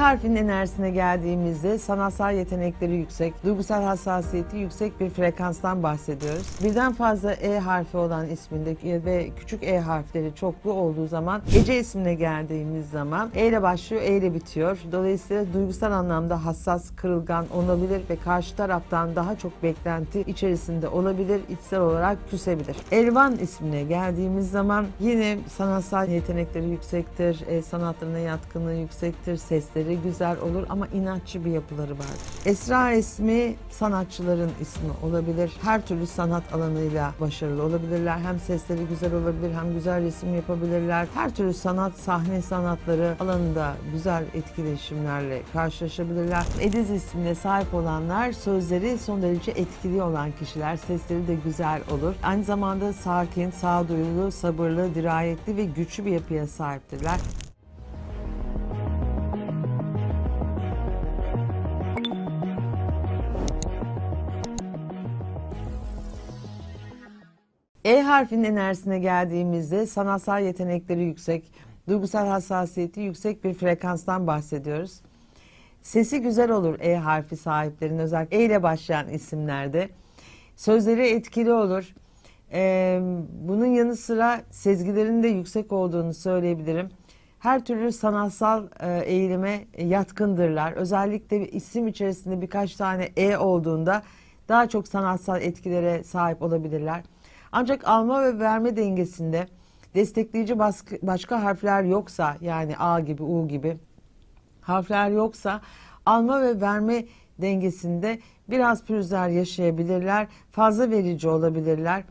Harfinin enerjisine geldiğimizde sanatsal yetenekleri yüksek, duygusal hassasiyeti yüksek bir frekanstan bahsediyoruz. Birden fazla E harfi olan isminde ve küçük E harfleri çoklu olduğu zaman Ece ismine geldiğimiz zaman E ile başlıyor, E ile bitiyor. Dolayısıyla duygusal anlamda hassas, kırılgan olabilir ve karşı taraftan daha çok beklenti içerisinde olabilir, içsel olarak küsebilir. Elvan ismine geldiğimiz zaman yine sanatsal yetenekleri yüksektir, e, sanatlarına yatkınlığı yüksektir, sesleri güzel olur ama inatçı bir yapıları vardır. Esra ismi sanatçıların ismi olabilir. Her türlü sanat alanıyla başarılı olabilirler. Hem sesleri güzel olabilir hem güzel resim yapabilirler. Her türlü sanat, sahne sanatları alanında güzel etkileşimlerle karşılaşabilirler. Ediz ismine sahip olanlar sözleri son derece etkili olan kişiler. Sesleri de güzel olur. Aynı zamanda sakin, sağduyulu, sabırlı, dirayetli ve güçlü bir yapıya sahiptirler. E harfinin enerjisine geldiğimizde sanatsal yetenekleri yüksek, duygusal hassasiyeti yüksek bir frekanstan bahsediyoruz. Sesi güzel olur E harfi sahiplerinin özellikle E ile başlayan isimlerde. Sözleri etkili olur. Ee, bunun yanı sıra sezgilerinin de yüksek olduğunu söyleyebilirim. Her türlü sanatsal e, eğilime yatkındırlar. Özellikle isim içerisinde birkaç tane E olduğunda daha çok sanatsal etkilere sahip olabilirler. Ancak alma ve verme dengesinde destekleyici baskı, başka harfler yoksa yani A gibi U gibi harfler yoksa alma ve verme dengesinde biraz pürüzler yaşayabilirler, fazla verici olabilirler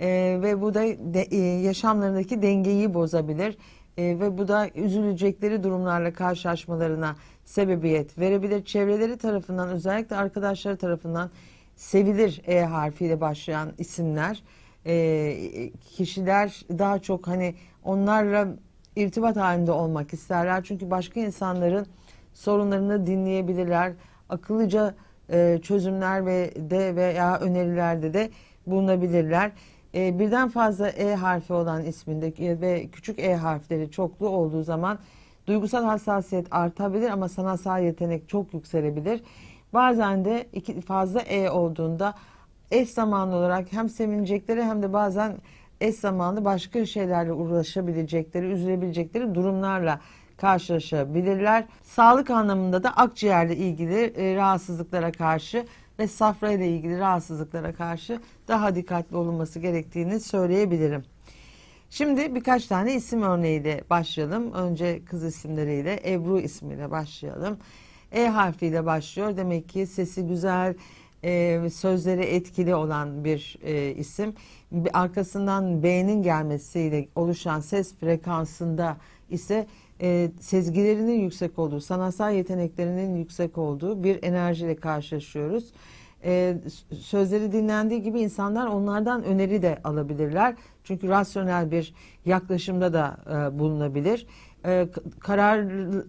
Ee, ve bu da de, e, yaşamlarındaki dengeyi bozabilir Ee, ve bu da üzülecekleri durumlarla karşılaşmalarına sebebiyet verebilir. Çevreleri tarafından özellikle arkadaşları tarafından sevilir E harfiyle başlayan isimler. Ee, kişiler daha çok hani onlarla irtibat halinde olmak isterler. Çünkü başka insanların sorunlarını dinleyebilirler. Akıllıca e, çözümler ve de veya önerilerde de bulunabilirler. E, birden fazla E harfi olan isminde ve küçük E harfleri çoklu olduğu zaman duygusal hassasiyet artabilir ama sanatsal yetenek çok yükselebilir. Bazen de iki fazla E olduğunda eş zamanlı olarak hem sevinecekleri hem de bazen eş zamanlı başka şeylerle uğraşabilecekleri, üzülebilecekleri durumlarla karşılaşabilirler. Sağlık anlamında da akciğerle ilgili e, rahatsızlıklara karşı ve safra ile ilgili rahatsızlıklara karşı daha dikkatli olunması gerektiğini söyleyebilirim. Şimdi birkaç tane isim örneğiyle başlayalım. Önce kız isimleriyle Ebru ismiyle başlayalım. E harfiyle başlıyor. Demek ki sesi güzel, e, sözleri etkili olan bir e, isim. Arkasından B'nin gelmesiyle oluşan ses frekansında ise e, sezgilerinin yüksek olduğu, sanatsal yeteneklerinin yüksek olduğu bir enerjiyle karşılaşıyoruz. E, sözleri dinlendiği gibi insanlar onlardan öneri de alabilirler. Çünkü rasyonel bir yaklaşımda da e, bulunabilir. E, karar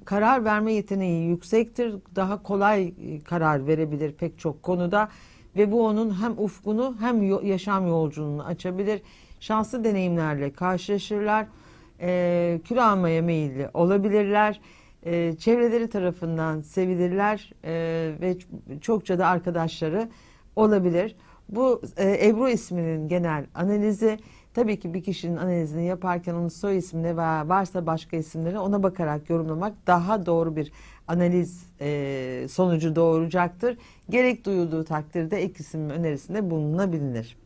karar verme yeteneği yüksektir. Daha kolay e, karar verebilir pek çok konuda ve bu onun hem ufkunu hem yaşam yolculuğunu açabilir. Şanslı deneyimlerle karşılaşırlar. E, kilo almaya meyilli olabilirler. E, çevreleri tarafından sevilirler e, ve çokça da arkadaşları olabilir. Bu e, Ebru isminin genel analizi tabii ki bir kişinin analizini yaparken onun soy ismine veya varsa başka isimleri ona bakarak yorumlamak daha doğru bir analiz e, sonucu doğuracaktır. Gerek duyulduğu takdirde ek isim önerisinde bulunabilir.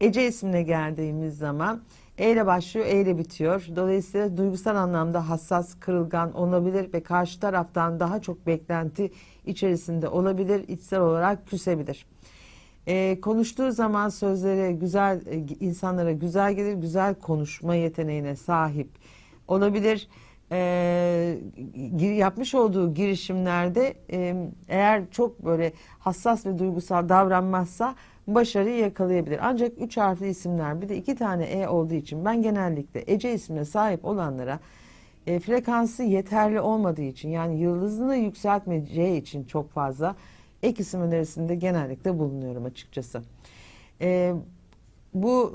Ece ismine geldiğimiz zaman E ile başlıyor, E ile bitiyor. Dolayısıyla duygusal anlamda hassas, kırılgan olabilir ve karşı taraftan daha çok beklenti içerisinde olabilir, içsel olarak küsebilir. Ee, konuştuğu zaman sözleri güzel, e, insanlara güzel gelir, güzel konuşma yeteneğine sahip olabilir. Ee, gir- yapmış olduğu girişimlerde e, eğer çok böyle hassas ve duygusal davranmazsa başarıyı yakalayabilir. Ancak üç harfli isimler bir de iki tane E olduğu için ben genellikle Ece ismine sahip olanlara e, frekansı yeterli olmadığı için yani yıldızını yükseltmeyeceği için çok fazla ek isim önerisinde genellikle bulunuyorum açıkçası. E, bu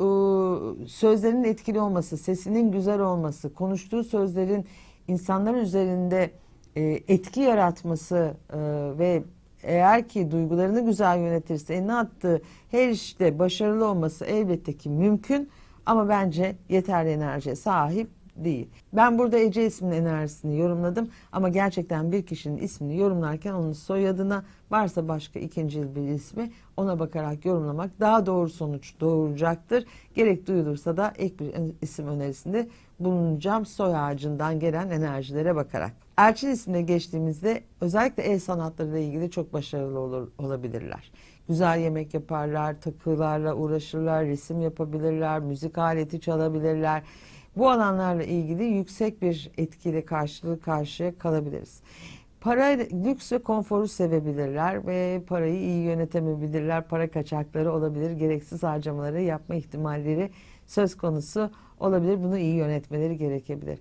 e, sözlerin etkili olması, sesinin güzel olması, konuştuğu sözlerin insanlar üzerinde e, etki yaratması e, ve eğer ki duygularını güzel yönetirse eline attığı her işte başarılı olması elbette ki mümkün ama bence yeterli enerjiye sahip değil. Ben burada Ece isminin enerjisini yorumladım ama gerçekten bir kişinin ismini yorumlarken onun soyadına varsa başka ikinci bir ismi ona bakarak yorumlamak daha doğru sonuç doğuracaktır. Gerek duyulursa da ek bir isim önerisinde bulunacağım soy ağacından gelen enerjilere bakarak. Elçin ismine geçtiğimizde özellikle el sanatlarıyla ilgili çok başarılı olur, olabilirler. Güzel yemek yaparlar, takılarla uğraşırlar, resim yapabilirler, müzik aleti çalabilirler. Bu alanlarla ilgili yüksek bir etkiyle karşılığı karşıya kalabiliriz. Para, lüks ve konforu sevebilirler ve parayı iyi yönetemeyebilirler. Para kaçakları olabilir, gereksiz harcamaları yapma ihtimalleri söz konusu olabilir. Bunu iyi yönetmeleri gerekebilir.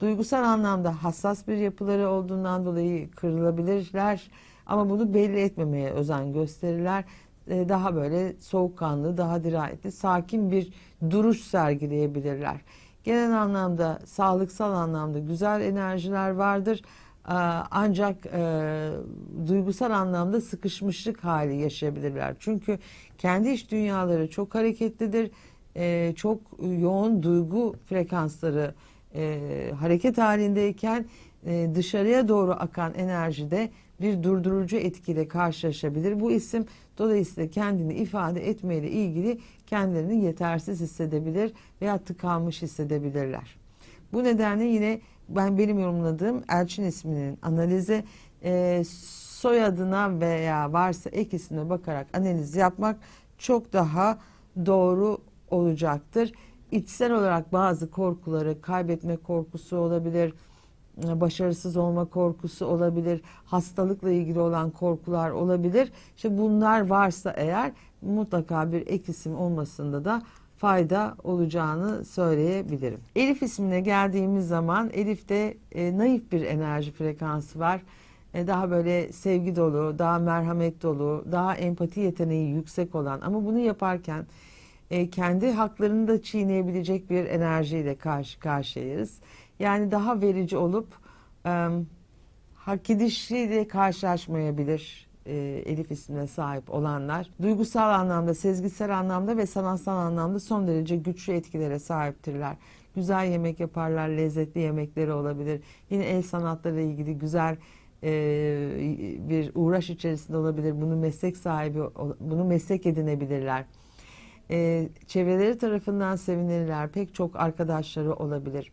Duygusal anlamda hassas bir yapıları olduğundan dolayı kırılabilirler ama bunu belli etmemeye özen gösterirler. Ee, daha böyle soğukkanlı, daha dirayetli, sakin bir duruş sergileyebilirler. Genel anlamda, sağlıksal anlamda güzel enerjiler vardır. Ancak e, duygusal anlamda sıkışmışlık hali yaşayabilirler. Çünkü kendi iç dünyaları çok hareketlidir. Ee, Çok yoğun duygu frekansları e, hareket halindeyken e, dışarıya doğru akan enerjide bir durdurucu etkiyle karşılaşabilir. Bu isim dolayısıyla kendini ifade etmeyle ilgili kendilerini yetersiz hissedebilir veya tıkanmış hissedebilirler. Bu nedenle yine ben benim yorumladığım Elçin isminin analizi e, soyadına veya varsa ek ismine bakarak analiz yapmak çok daha doğru olacaktır. İçsel olarak bazı korkuları, kaybetme korkusu olabilir, başarısız olma korkusu olabilir, hastalıkla ilgili olan korkular olabilir. İşte bunlar varsa eğer mutlaka bir ek isim olmasında da fayda olacağını söyleyebilirim. Elif ismine geldiğimiz zaman Elif'te e, naif bir enerji frekansı var. E, daha böyle sevgi dolu, daha merhamet dolu, daha empati yeteneği yüksek olan ama bunu yaparken e, kendi haklarını da çiğneyebilecek bir enerjiyle karşı karşıyayız. Yani daha verici olup e, hak edişiyle karşılaşmayabilir e, Elif ismine sahip olanlar. Duygusal anlamda, sezgisel anlamda ve sanatsal anlamda son derece güçlü etkilere sahiptirler. Güzel yemek yaparlar, lezzetli yemekleri olabilir. Yine el sanatları ilgili güzel e, bir uğraş içerisinde olabilir. Bunu meslek sahibi, bunu meslek edinebilirler. E, çevreleri tarafından sevinirler. Pek çok arkadaşları olabilir.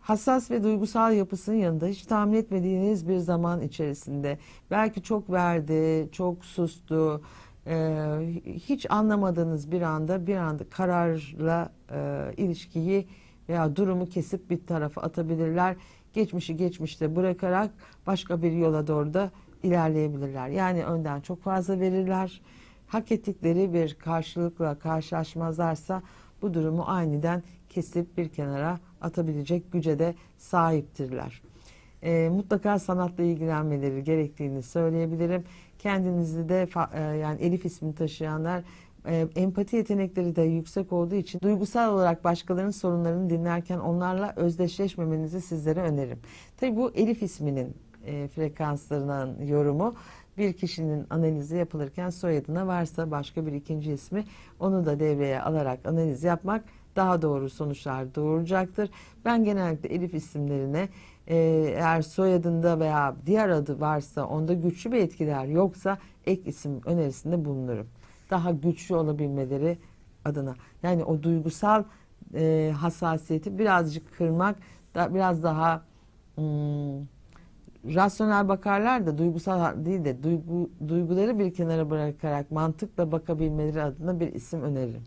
Hassas ve duygusal yapısının yanında hiç tahmin etmediğiniz bir zaman içerisinde belki çok verdi, çok sustu, e, hiç anlamadığınız bir anda bir anda kararla e, ilişkiyi veya durumu kesip bir tarafa atabilirler. Geçmişi geçmişte bırakarak başka bir yola doğru da ilerleyebilirler. Yani önden çok fazla verirler. Hak ettikleri bir karşılıkla karşılaşmazlarsa bu durumu aniden kesip bir kenara atabilecek güce de sahiptirler. E, mutlaka sanatla ilgilenmeleri gerektiğini söyleyebilirim. Kendinizi de e, yani Elif ismini taşıyanlar e, empati yetenekleri de yüksek olduğu için duygusal olarak başkalarının sorunlarını dinlerken onlarla özdeşleşmemenizi sizlere öneririm. Tabii bu Elif isminin e, frekanslarının yorumu bir kişinin analizi yapılırken soyadına varsa başka bir ikinci ismi onu da devreye alarak analiz yapmak daha doğru sonuçlar doğuracaktır. Ben genellikle Elif isimlerine e, eğer soyadında veya diğer adı varsa onda güçlü bir etkiler yoksa ek isim önerisinde bulunurum. Daha güçlü olabilmeleri adına. Yani o duygusal e, hassasiyeti birazcık kırmak, da, biraz daha hmm, rasyonel bakarlar da duygusal değil de duygu, duyguları bir kenara bırakarak mantıkla bakabilmeleri adına bir isim öneririm.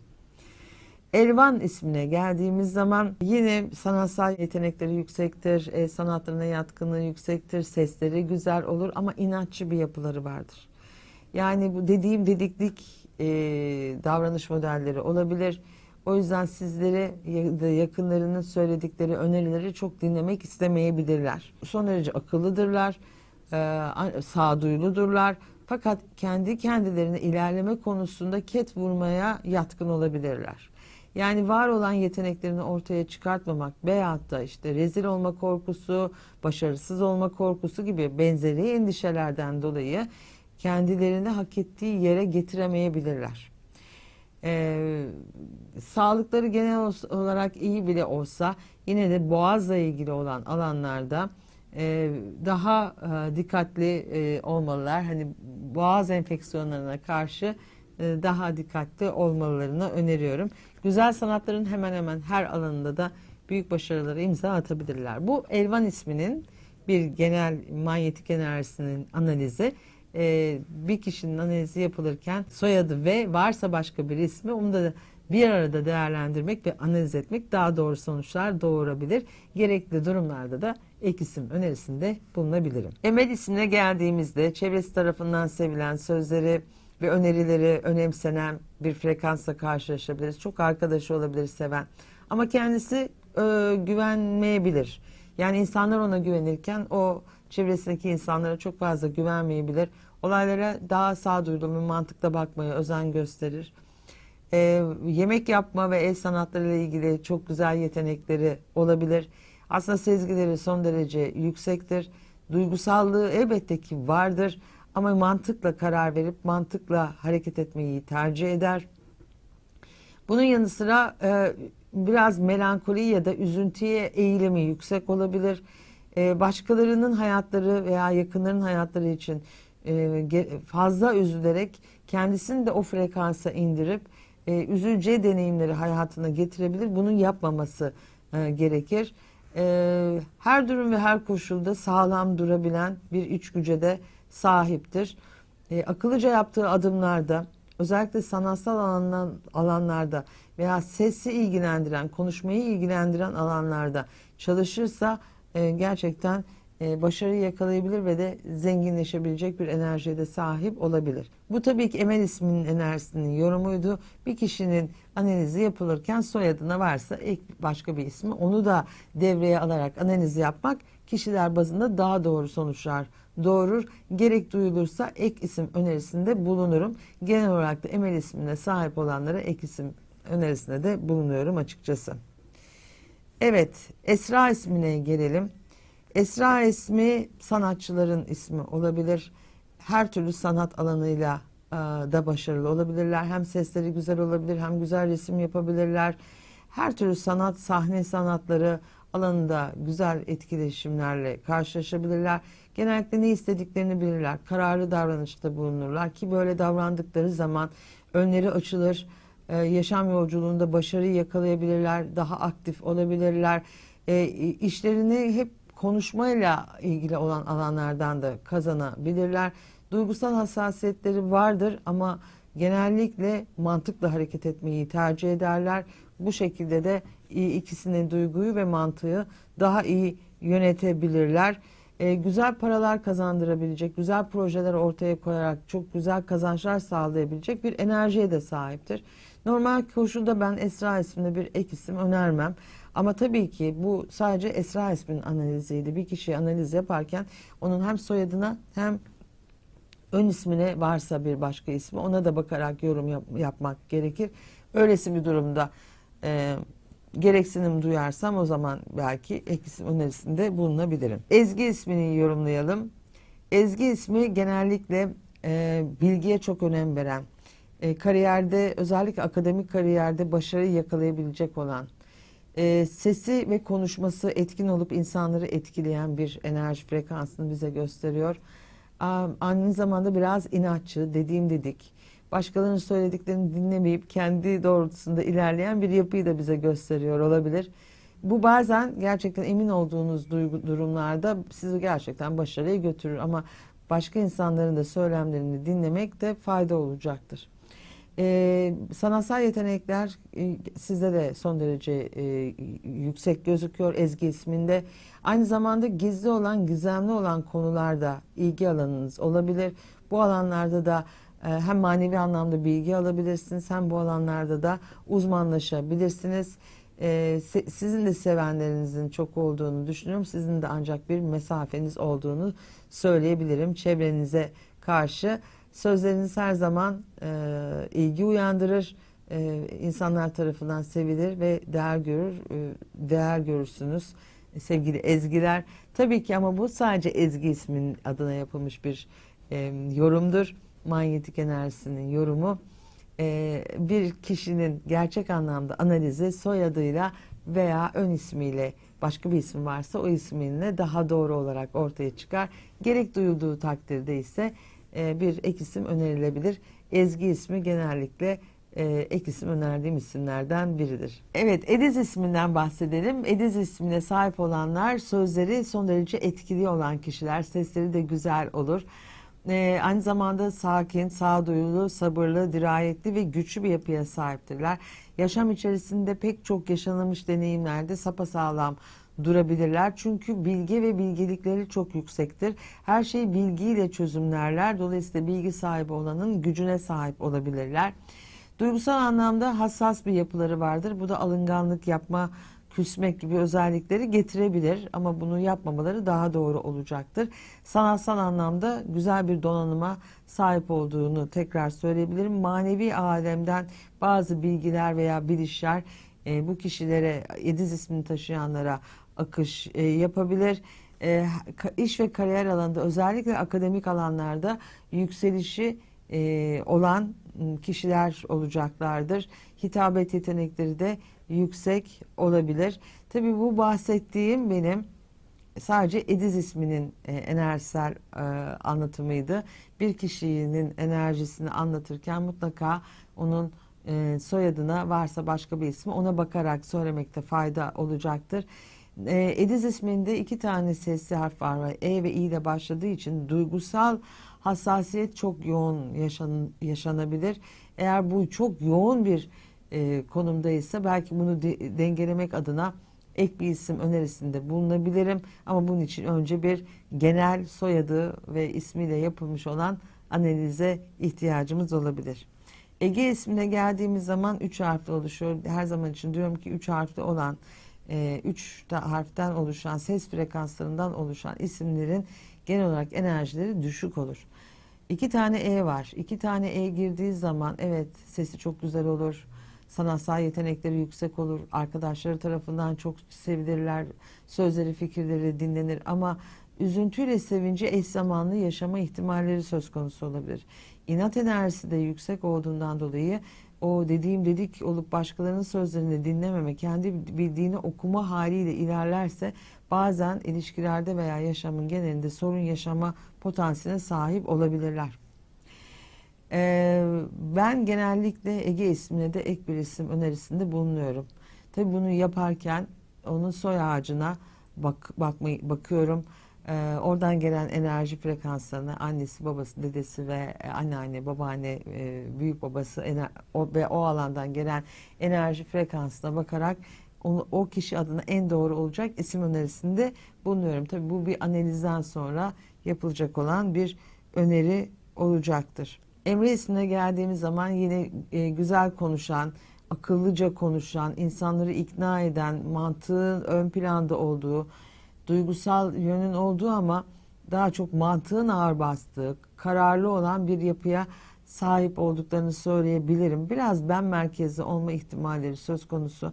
Elvan ismine geldiğimiz zaman yine sanatsal yetenekleri yüksektir, e, sanatlarına yatkınlığı yüksektir, sesleri güzel olur ama inatçı bir yapıları vardır. Yani bu dediğim dediklik e, davranış modelleri olabilir. O yüzden sizlere yakınlarının söyledikleri önerileri çok dinlemek istemeyebilirler. Son derece akıllıdırlar, e, sağduyuludurlar. Fakat kendi kendilerine ilerleme konusunda ket vurmaya yatkın olabilirler. Yani var olan yeteneklerini ortaya çıkartmamak veyahut da işte rezil olma korkusu, başarısız olma korkusu gibi benzeri endişelerden dolayı kendilerini hak ettiği yere getiremeyebilirler. Ee, sağlıkları genel olarak iyi bile olsa yine de boğazla ilgili olan alanlarda e, daha e, dikkatli e, olmalılar. Hani boğaz enfeksiyonlarına karşı e, daha dikkatli olmalarını öneriyorum. Güzel sanatların hemen hemen her alanında da büyük başarılara imza atabilirler. Bu Elvan isminin bir genel manyetik enerjisinin analizi. Ee, bir kişinin analizi yapılırken soyadı ve varsa başka bir ismi onu da bir arada değerlendirmek ve analiz etmek daha doğru sonuçlar doğurabilir. Gerekli durumlarda da ek isim önerisinde bulunabilirim. Emel ismine geldiğimizde çevresi tarafından sevilen sözleri ve önerileri önemsenen bir frekansla karşılaşabiliriz. Çok arkadaşı olabilir seven. Ama kendisi e, güvenmeyebilir. Yani insanlar ona güvenirken o çevresindeki insanlara çok fazla güvenmeyebilir. Olaylara daha sağduyulu ve mantıkla bakmaya özen gösterir. Ee, yemek yapma ve el sanatları ile ilgili çok güzel yetenekleri olabilir. Aslında sezgileri son derece yüksektir. Duygusallığı elbette ki vardır ama mantıkla karar verip mantıkla hareket etmeyi tercih eder. Bunun yanı sıra e, biraz melankoli ya da üzüntüye eğilimi yüksek olabilir. E, başkalarının hayatları veya yakınların hayatları için e, fazla üzülerek kendisini de o frekansa indirip e, üzüleceği deneyimleri hayatına getirebilir. Bunun yapmaması e, gerekir. E, her durum ve her koşulda sağlam durabilen bir iç güce de sahiptir. E, akıllıca yaptığı adımlarda özellikle sanatsal alandan, alanlarda veya sesi ilgilendiren, konuşmayı ilgilendiren alanlarda çalışırsa e, gerçekten e, başarıyı yakalayabilir ve de zenginleşebilecek bir enerjiye de sahip olabilir. Bu tabii ki Emel isminin enerjisinin yorumuydu. Bir kişinin analizi yapılırken soyadına varsa ek başka bir ismi onu da devreye alarak analizi yapmak kişiler bazında daha doğru sonuçlar doğurur. Gerek duyulursa ek isim önerisinde bulunurum. Genel olarak da Emel ismine sahip olanlara ek isim önerisinde de bulunuyorum açıkçası. Evet, Esra ismine gelelim. Esra ismi sanatçıların ismi olabilir. Her türlü sanat alanıyla e, da başarılı olabilirler. Hem sesleri güzel olabilir, hem güzel resim yapabilirler. Her türlü sanat, sahne sanatları alanında güzel etkileşimlerle karşılaşabilirler. Genellikle ne istediklerini bilirler. Kararlı davranışta bulunurlar ki böyle davrandıkları zaman önleri açılır. Ee, yaşam yolculuğunda başarıyı yakalayabilirler. Daha aktif olabilirler. Ee, işlerini hep konuşmayla ilgili olan alanlardan da kazanabilirler. Duygusal hassasiyetleri vardır ama genellikle mantıkla hareket etmeyi tercih ederler. Bu şekilde de ikisinin duyguyu ve mantığı daha iyi yönetebilirler. Ee, güzel paralar kazandırabilecek, güzel projeler ortaya koyarak çok güzel kazançlar sağlayabilecek bir enerjiye de sahiptir. Normal koşulda ben Esra isminde bir ek isim önermem. Ama tabii ki bu sadece Esra isminin analiziydi. Bir kişi analiz yaparken onun hem soyadına hem ön ismine varsa bir başka ismi ona da bakarak yorum yap- yapmak gerekir. Öylesi bir durumda e, gereksinim duyarsam o zaman belki ek isim önerisinde bulunabilirim. Ezgi ismini yorumlayalım. Ezgi ismi genellikle e, bilgiye çok önem veren, e, kariyerde özellikle akademik kariyerde başarıyı yakalayabilecek olan, e, sesi ve konuşması etkin olup insanları etkileyen bir enerji frekansını bize gösteriyor. Aynı zamanda biraz inatçı, dediğim dedik. Başkalarının söylediklerini dinlemeyip kendi doğrultusunda ilerleyen bir yapıyı da bize gösteriyor olabilir. Bu bazen gerçekten emin olduğunuz duygu, durumlarda sizi gerçekten başarıya götürür ama başka insanların da söylemlerini dinlemek de fayda olacaktır. Ee, sanatsal yetenekler e, sizde de son derece e, yüksek gözüküyor Ezgi isminde. Aynı zamanda gizli olan, gizemli olan konularda ilgi alanınız olabilir. Bu alanlarda da e, hem manevi anlamda bilgi alabilirsiniz hem bu alanlarda da uzmanlaşabilirsiniz. E, sizin de sevenlerinizin çok olduğunu düşünüyorum. Sizin de ancak bir mesafeniz olduğunu söyleyebilirim çevrenize karşı. Sözleriniz her zaman e, ilgi uyandırır. e, insanlar tarafından sevilir ve değer görür, e, değer görürsünüz e, sevgili Ezgiler. Tabii ki ama bu sadece Ezgi isminin adına yapılmış bir e, yorumdur. Manyetik enerjisinin yorumu. E, bir kişinin gerçek anlamda analizi soyadıyla veya ön ismiyle başka bir isim varsa o isminle daha doğru olarak ortaya çıkar. Gerek duyulduğu takdirde ise e, bir ek isim önerilebilir. Ezgi ismi genellikle e, ek isim önerdiğim isimlerden biridir. Evet Ediz isminden bahsedelim. Ediz ismine sahip olanlar sözleri son derece etkili olan kişiler. Sesleri de güzel olur. E, aynı zamanda sakin, sağduyulu, sabırlı, dirayetli ve güçlü bir yapıya sahiptirler. Yaşam içerisinde pek çok yaşanılmış deneyimlerde sapasağlam durabilirler. Çünkü bilgi ve bilgelikleri çok yüksektir. Her şeyi bilgiyle çözümlerler. Dolayısıyla bilgi sahibi olanın gücüne sahip olabilirler. Duygusal anlamda hassas bir yapıları vardır. Bu da alınganlık yapma, küsmek gibi özellikleri getirebilir ama bunu yapmamaları daha doğru olacaktır. Sanatsal anlamda güzel bir donanıma sahip olduğunu tekrar söyleyebilirim. Manevi alemden bazı bilgiler veya bilişler e, bu kişilere Ediz ismini taşıyanlara akış e, yapabilir. E, iş ve kariyer alanında özellikle akademik alanlarda yükselişi e, olan kişiler olacaklardır. Hitabet yetenekleri de yüksek olabilir. Tabi bu bahsettiğim benim sadece Ediz isminin e, enerjisel e, anlatımıydı. Bir kişinin enerjisini anlatırken mutlaka onun e, soyadına varsa başka bir ismi ona bakarak söylemekte fayda olacaktır. E, Ediz isminde iki tane sesli harf var. E ve I ile başladığı için duygusal hassasiyet çok yoğun yaşan, yaşanabilir. Eğer bu çok yoğun bir e, konumdaysa belki bunu de, dengelemek adına ek bir isim önerisinde bulunabilirim. Ama bunun için önce bir genel soyadı ve ismiyle yapılmış olan analize ihtiyacımız olabilir. Ege ismine geldiğimiz zaman üç harfli oluşuyor. Her zaman için diyorum ki üç harfli olan, e, üç harften oluşan, ses frekanslarından oluşan isimlerin genel olarak enerjileri düşük olur. İki tane E var. İki tane E girdiği zaman evet sesi çok güzel olur. Sanatsal yetenekleri yüksek olur. Arkadaşları tarafından çok sevilirler. Sözleri, fikirleri dinlenir ama üzüntüyle sevinci eş zamanlı yaşama ihtimalleri söz konusu olabilir. İnat enerjisi de yüksek olduğundan dolayı o dediğim dedik olup başkalarının sözlerini dinlememe, kendi bildiğini okuma haliyle ilerlerse bazen ilişkilerde veya yaşamın genelinde sorun yaşama potansiyeline sahip olabilirler. Ee, ben genellikle Ege ismine de ek bir isim önerisinde bulunuyorum. Tabi bunu yaparken onun soy ağacına bak, bakmayı, bakıyorum. Ee, oradan gelen enerji frekanslarına annesi, babası, dedesi ve anneanne, babaanne, e, büyük babası ener, o, ve o alandan gelen enerji frekansına bakarak onu, o kişi adına en doğru olacak isim önerisinde bulunuyorum. Tabii bu bir analizden sonra yapılacak olan bir öneri olacaktır. Emre ismine geldiğimiz zaman yine e, güzel konuşan, akıllıca konuşan, insanları ikna eden, mantığın ön planda olduğu, duygusal yönün olduğu ama daha çok mantığın ağır bastığı, kararlı olan bir yapıya sahip olduklarını söyleyebilirim. Biraz ben merkezli olma ihtimalleri söz konusu.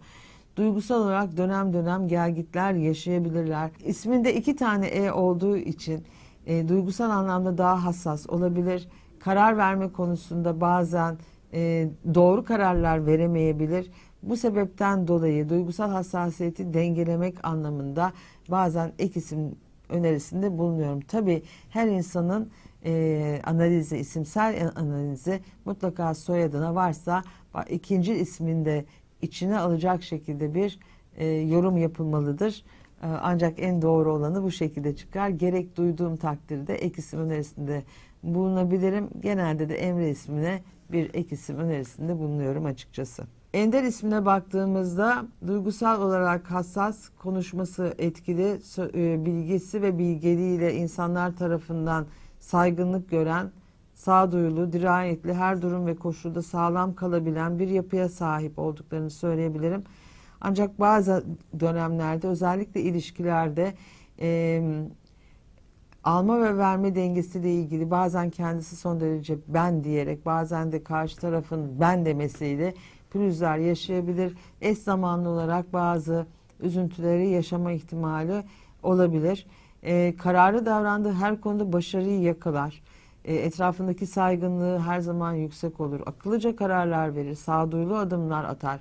Duygusal olarak dönem dönem gelgitler yaşayabilirler. İsminde iki tane E olduğu için e, duygusal anlamda daha hassas olabilir. Karar verme konusunda bazen e, doğru kararlar veremeyebilir. Bu sebepten dolayı duygusal hassasiyeti dengelemek anlamında bazen ek isim önerisinde bulunuyorum. Tabii her insanın e, analizi, isimsel analizi mutlaka soyadına varsa ikinci isminde içine alacak şekilde bir e, yorum yapılmalıdır. E, ancak en doğru olanı bu şekilde çıkar. Gerek duyduğum takdirde ek isim önerisinde bulunabilirim. Genelde de Emre ismine bir ek isim önerisinde bulunuyorum açıkçası. Ender ismine baktığımızda duygusal olarak hassas, konuşması etkili, e, bilgisi ve bilgeliğiyle insanlar tarafından saygınlık gören, sağduyulu, dirayetli, her durum ve koşulda sağlam kalabilen bir yapıya sahip olduklarını söyleyebilirim. Ancak bazı dönemlerde özellikle ilişkilerde e, alma ve verme dengesiyle ilgili bazen kendisi son derece ben diyerek bazen de karşı tarafın ben demesiyle pürüzler yaşayabilir. Eş zamanlı olarak bazı üzüntüleri yaşama ihtimali olabilir. Ee, kararlı davrandığı her konuda başarıyı yakalar. Ee, etrafındaki saygınlığı her zaman yüksek olur. Akıllıca kararlar verir, sağduyulu adımlar atar.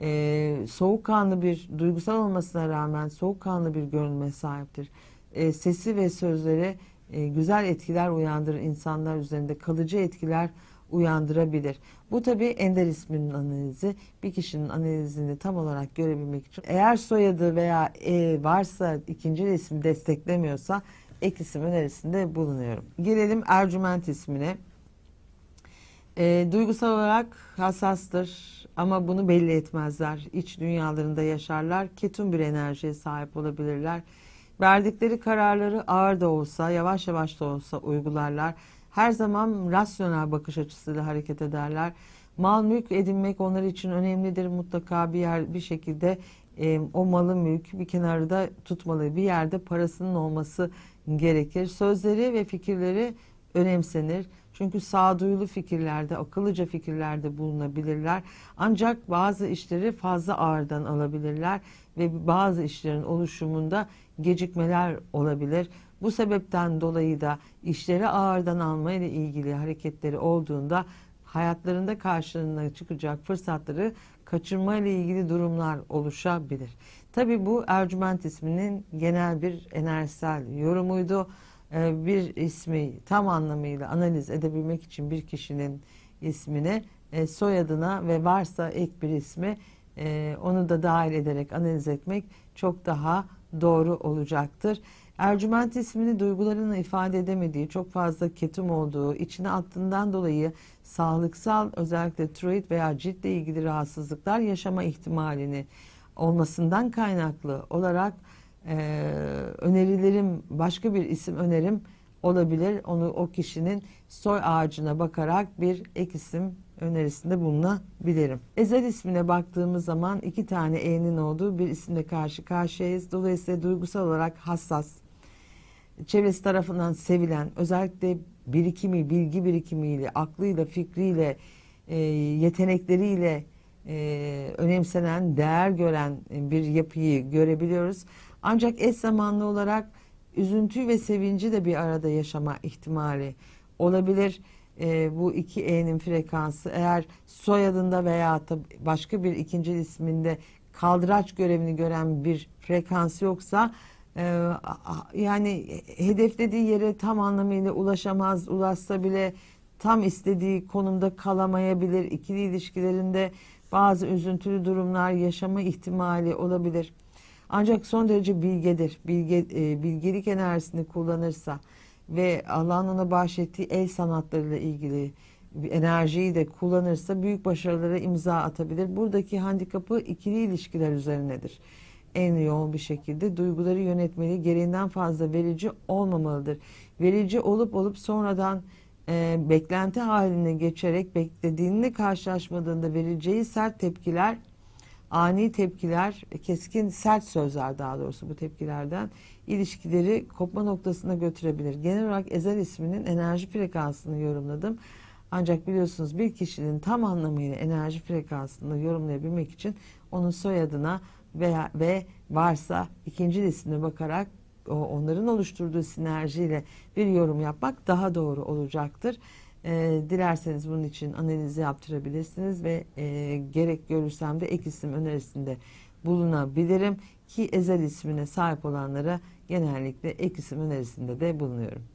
Ee, soğukkanlı bir, duygusal olmasına rağmen soğukkanlı bir görünme sahiptir. Ee, sesi ve sözleri e, güzel etkiler uyandırır insanlar üzerinde kalıcı etkiler uyandırabilir. Bu tabi Ender isminin analizi. Bir kişinin analizini tam olarak görebilmek için eğer soyadı veya e varsa ikinci isim desteklemiyorsa ek isim önerisinde bulunuyorum. Gelelim Ercüment ismine. E, duygusal olarak hassastır ama bunu belli etmezler. İç dünyalarında yaşarlar. Ketum bir enerjiye sahip olabilirler. Verdikleri kararları ağır da olsa, yavaş yavaş da olsa uygularlar. Her zaman rasyonel bakış açısıyla hareket ederler. Mal mülk edinmek onlar için önemlidir. Mutlaka bir yer bir şekilde e, o malı mülk bir kenarda tutmalı. Bir yerde parasının olması gerekir. Sözleri ve fikirleri önemsenir. Çünkü sağduyulu fikirlerde, akıllıca fikirlerde bulunabilirler. Ancak bazı işleri fazla ağırdan alabilirler ve bazı işlerin oluşumunda gecikmeler olabilir. Bu sebepten dolayı da işleri ağırdan alma ile ilgili hareketleri olduğunda hayatlarında karşılarına çıkacak fırsatları kaçırma ile ilgili durumlar oluşabilir. Tabi bu Ercüment isminin genel bir enerjisel yorumuydu. Ee, bir ismi tam anlamıyla analiz edebilmek için bir kişinin ismine, e, soyadına ve varsa ek bir ismi e, onu da dahil ederek analiz etmek çok daha doğru olacaktır. Ercüment ismini duygularını ifade edemediği, çok fazla ketum olduğu, içine attığından dolayı sağlıksal özellikle tiroid veya ciltle ilgili rahatsızlıklar yaşama ihtimalini olmasından kaynaklı olarak e, önerilerim, başka bir isim önerim olabilir. Onu o kişinin soy ağacına bakarak bir ek isim önerisinde bulunabilirim. Ezel ismine baktığımız zaman iki tane E'nin olduğu bir isimle karşı karşıyayız. Dolayısıyla duygusal olarak hassas, çevresi tarafından sevilen, özellikle birikimi, bilgi birikimiyle, aklıyla, fikriyle, e, yetenekleriyle e, önemsenen, değer gören bir yapıyı görebiliyoruz. Ancak eş zamanlı olarak üzüntü ve sevinci de bir arada yaşama ihtimali olabilir. E, bu iki E'nin frekansı eğer soyadında veya başka bir ikinci isminde kaldıraç görevini gören bir frekans yoksa e, yani hedeflediği yere tam anlamıyla ulaşamaz, ulaşsa bile tam istediği konumda kalamayabilir. İkili ilişkilerinde bazı üzüntülü durumlar yaşama ihtimali olabilir. Ancak son derece bilgedir. Bilge, e, bilgelik enerjisini kullanırsa ve Allah'ın ona bahşettiği el sanatlarıyla ilgili enerjiyi de kullanırsa büyük başarılara imza atabilir. Buradaki handikapı ikili ilişkiler üzerinedir. En yoğun bir şekilde duyguları yönetmeli, gereğinden fazla verici olmamalıdır. Verici olup olup sonradan e, beklenti haline geçerek beklediğinle karşılaşmadığında vereceği sert tepkiler, ani tepkiler, keskin sert sözler daha doğrusu bu tepkilerden ilişkileri kopma noktasına götürebilir. Genel olarak Ezel isminin enerji frekansını yorumladım. Ancak biliyorsunuz bir kişinin tam anlamıyla enerji frekansını yorumlayabilmek için onun soyadına veya ve varsa ikinci isimine bakarak o, onların oluşturduğu sinerjiyle bir yorum yapmak daha doğru olacaktır. E, dilerseniz bunun için analizi yaptırabilirsiniz ve e, gerek görürsem de ek isim önerisinde bulunabilirim ki ezel ismine sahip olanlara genellikle ek isim önerisinde de bulunuyorum.